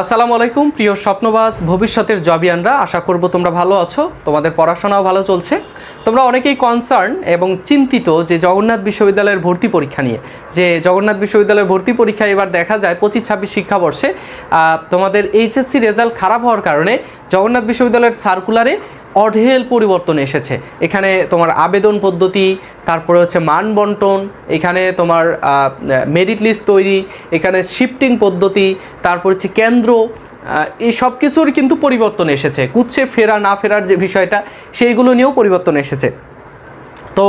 আসসালামু আলাইকুম, প্রিয় স্বপ্নবাস ভবিষ্যতের জবিয়ানরা আশা করব তোমরা ভালো আছো। তোমাদের পড়াশোনাও ভালো চলছে। তোমরা অনেকেই কনসার্ন এবং চিন্তিত যে জগন্নাথ বিশ্ববিদ্যালয়ের ভর্তি পরীক্ষা নিয়ে। যে জগন্নাথ বিশ্ববিদ্যালয়ের ভর্তি পরীক্ষা এবার দেখা যায় পঁচিশ ছাব্বিশ শিক্ষাবর্ষে। তোমাদের এইচএসসি রেজাল্ট খারাপ হওয়ার কারণে জগন্নাথ বিশ্ববিদ্যালয়ের সার্কুলারে অঢেল পরিবর্তন এসেছে। এখানে তোমার আবেদন পদ্ধতি, তারপরে হচ্ছে মান বন্টন, এখানে তোমার মেরিট লিস্ট তৈরি, এখানে শিফটিং পদ্ধতি, তারপর হচ্ছে কেন্দ্র এই সব কিছুর কিন্তু পরিবর্তন এসেছে। কুচ্ছে ফেরা, না ফেরার যে বিষয়টা, সেইগুলো নিয়েও পরিবর্তন এসেছে। তো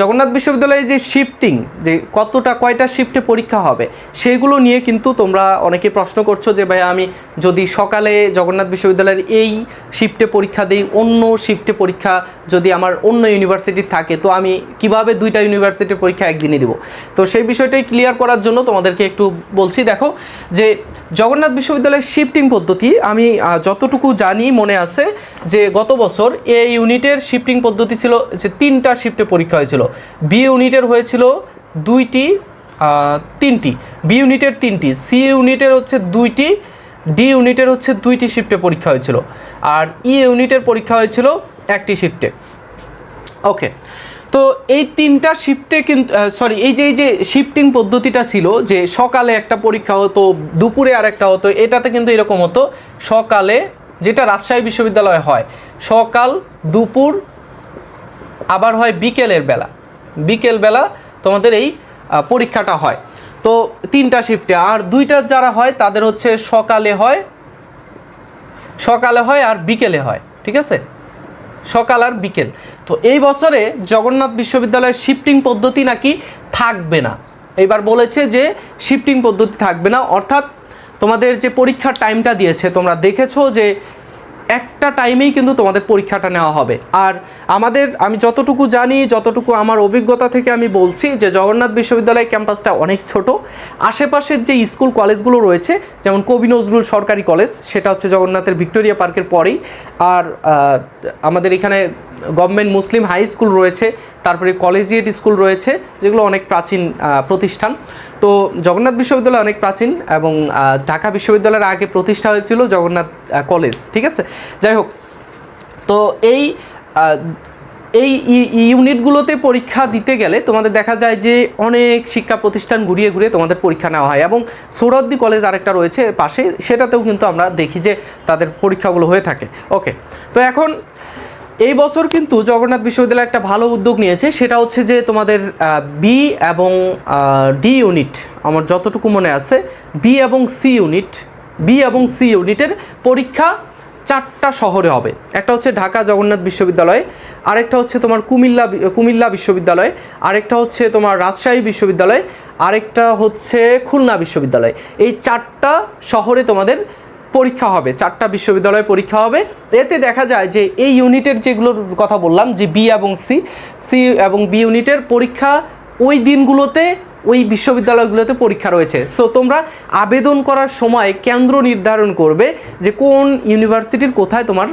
জগন্নাথ বিশ্ববিদ্যালয়ে যে শিফটিং যে কতটা, কয়টা শিফটে পরীক্ষা হবে, সেগুলো নিয়ে কিন্তু তোমরা অনেকে প্রশ্ন করছ যে ভাই আমি যদি সকালে জগন্নাথ বিশ্ববিদ্যালয়ের এই শিফটে পরীক্ষা দিই, অন্য শিফটে পরীক্ষা যদি আমার অন্য ইউনিভার্সিটির থাকে, তো আমি কীভাবে দুইটা ইউনিভার্সিটির পরীক্ষা একদিনই দিব? তো সেই বিষয়টাই ক্লিয়ার করার জন্য তোমাদেরকে একটু বলছি, দেখো, যে জগন্নাথ বিশ্ববিদ্যালয়ের শিফটিং পদ্ধতি, আমি যতটুকু জানি মনে আছে যে, গত বছর এ ইউনিটের শিফটিং পদ্ধতি ছিল যে, তিনটা শিফটে পরীক্ষা হয়েছিল। বি ইউনিটের হয়েছিল দুইটি তিনটি। বি ইউনিটের তিনটি সি ইউনিটের হচ্ছে দুইটি ডি ইউনিটের হচ্ছে দুইটি শিফটে পরীক্ষা হয়েছিল। আর ই ইউনিটের পরীক্ষা হয়েছিল একটি শিফটে ওকে তো এই তিনটা শিফটে কিন্তু সরি এই যে এই যে শিফটিং পদ্ধতিটা ছিল যে সকালে একটা পরীক্ষা হতো, দুপুরে আর একটা হতো, এটাতে কিন্তু এরকম হতো, সকালে যেটা রাজশাহী বিশ্ববিদ্যালয়ে হয়, সকাল, দুপুর আবার হয় বিকেলের বেলা। বিকেল বেলা তোমাদের এই পরীক্ষাটা হয়। তো তিনটা শিফটে আর দুইটা যারা হয়, তাদের হচ্ছে সকালে হয় সকালে হয় আর বিকেলে হয়। ঠিক আছে? সকাল আর বিকেল। তো এই বছরে জগন্নাথ বিশ্ববিদ্যালয়ের শিফটিং পদ্ধতি নাকি থাকবে না। এইবার বলেছে যে শিফটিং পদ্ধতি থাকবে না। অর্থাৎ তোমাদের যে পরীক্ষার টাইমটা দিয়েছে, তোমরা দেখেছ যে একটা টাইমেই কিন্তু তোমাদের পরীক্ষাটা নেওয়া হবে। আর আমাদের, আমি যতটুকু জানি, যতটুকু আমার অভিজ্ঞতা থেকে আমি বলছি যে জগন্নাথ বিশ্ববিদ্যালয় ক্যাম্পাসটা অনেক ছোট। আশেপাশের যে স্কুল কলেজগুলো রয়েছে, যেমন কবি নজরুল সরকারি কলেজ, সেটা হচ্ছে জগন্নাথের ভিক্টোরিয়া পার্কের পরেই। আর আমাদের এখানে গভর্নমেন্ট মুসলিম হাই স্কুল রয়েছে, তারপরে কলেজিয়েট স্কুল রয়েছে, যেগুলো অনেক প্রাচীন প্রতিষ্ঠান। তো জগন্নাথ বিশ্ববিদ্যালয় অনেক প্রাচীন এবং ঢাকা বিশ্ববিদ্যালয়ের আগে প্রতিষ্ঠা হয়েছিল জগন্নাথ কলেজ, ঠিক আছে? যাই হোক, তো এই এই ইউনিটগুলোতে পরীক্ষা দিতে গেলে তোমাদের দেখা যায় যে অনেক শিক্ষা প্রতিষ্ঠান ঘুরিয়ে ঘুরিয়ে তোমাদের পরীক্ষা নেওয়া হয় এবং সৌরদ্দি কলেজ আরেকটা রয়েছে পাশে, সেটাতেও কিন্তু আমরা দেখি যে তাদের পরীক্ষাগুলো হয়ে থাকে। ওকে, তো এখন এই বছর কিন্তু জগন্নাথ বিশ্ববিদ্যালয় একটা ভালো উদ্যোগ নিয়েছে। সেটা হচ্ছে যে তোমাদের বি এবং ডি ইউনিট আমার যতটুকু মনে আছে বি এবং সি ইউনিট বি এবং সি ইউনিটের পরীক্ষা চারটা শহরে হবে। একটা হচ্ছে ঢাকা জগন্নাথ বিশ্ববিদ্যালয়, আরেকটা হচ্ছে তোমার কুমিল্লা কুমিল্লা বিশ্ববিদ্যালয়, আরেকটা হচ্ছে তোমার রাজশাহী বিশ্ববিদ্যালয়, আরেকটা হচ্ছে খুলনা বিশ্ববিদ্যালয়। এই চারটা শহরে তোমাদের পরীক্ষা হবে, চারটা বিশ্ববিদ্যালয়ে পরীক্ষা হবে। এতে দেখা যায় যে এই ইউনিটের যেগুলোর কথা বললাম, যে বি এবং সি সি এবং বি ইউনিটের পরীক্ষা ওই দিনগুলোতে, ওই বিশ্ববিদ্যালয়গুলোতে পরীক্ষা রয়েছে। সো তোমরা আবেদন করার সময় কেন্দ্র নির্ধারণ করবে যে কোন ইউনিভার্সিটির কোথায় তোমার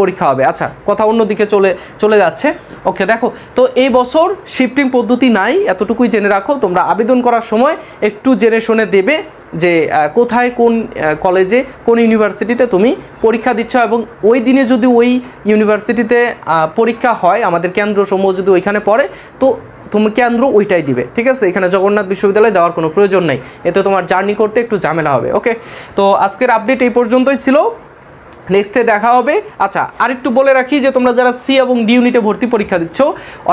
পরীক্ষা হবে। আচ্ছা কথা অন্যদিকে চলে চলে যাচ্ছে। ওকে দেখো, তো এই বছর শিফটিং পদ্ধতি নাই, এতটুকুই জেনে রাখো। তোমরা আবেদন করার সময় একটু জেনে শুনে দেবে। যে কোথায় কোন কলেজে কোন ইউনিভার্সিটিতে তুমি পরীক্ষা দিচ্ছ এবং ওই দিনে যদি ওই ইউনিভার্সিটিতে পরীক্ষা হয়, আমাদের কেন্দ্রসমূহ যদি ওইখানে পড়ে, তো তুমি কেন্দ্র ওইটাই দিবে, ঠিক আছে? এখানে জগন্নাথ বিশ্ববিদ্যালয়ে দেওয়ার কোনো প্রয়োজন নেই। এতে তোমার জার্নি করতে একটু ঝামেলা হবে ওকে তো আজকের আপডেট এই পর্যন্তই ছিল। নেক্সটে দেখা হবে। আচ্ছা আরেকটু বলে রাখি যে তোমরা যারা সি এবং ডি ইউনিটে ভর্তি পরীক্ষা দিচ্ছ,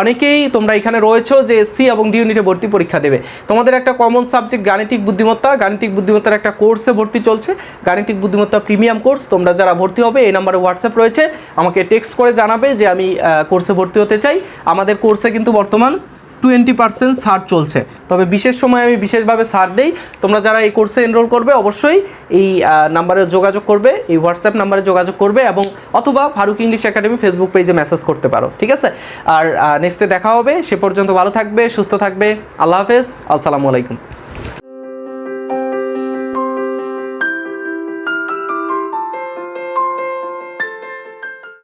অনেকেই তোমরা এখানে রয়েছো যে সি এবং ডি ইউনিটে ভর্তি পরীক্ষা দেবে। তোমাদের একটা কমন সাবজেক্ট গাণিতিক বুদ্ধিমত্তা। গাণিতিক বুদ্ধিমত্তার একটা কোর্সে ভর্তি চলছে। গাণিতিক বুদ্ধিমত্তা প্রিমিয়াম কোর্স তোমরা যারা ভর্তি হবে, এই নাম্বারে হোয়াটসঅ্যাপ রয়েছে। আমাকে টেক্সট করে জানাবে যে আমি কোর্সে ভর্তি হতে চাই। আমাদের কোর্সে কিন্তু বর্তমান টোয়েন্টি পার্সেন্ট ছাড় চলছে। তবে বিশেষ সময় আমি বিশেষভাবে ছাড় দেই। তোমরা যারা এই কোর্সে এনরোল করবে, অবশ্যই এই নাম্বারে যোগাযোগ করবে, এই হোয়াটসঅ্যাপ নাম্বারে যোগাযোগ করবে এবং অথবা ফারুক ইংলিশ একাডেমি ফেসবুক পেজে মেসেজ করতে পারো, ঠিক আছে? আর নেক্সটে দেখা হবে। সে পর্যন্ত ভালো থাকবে, সুস্থ থাকবে। আল্লাহ হাফেজ। আসসালামু আলাইকুম।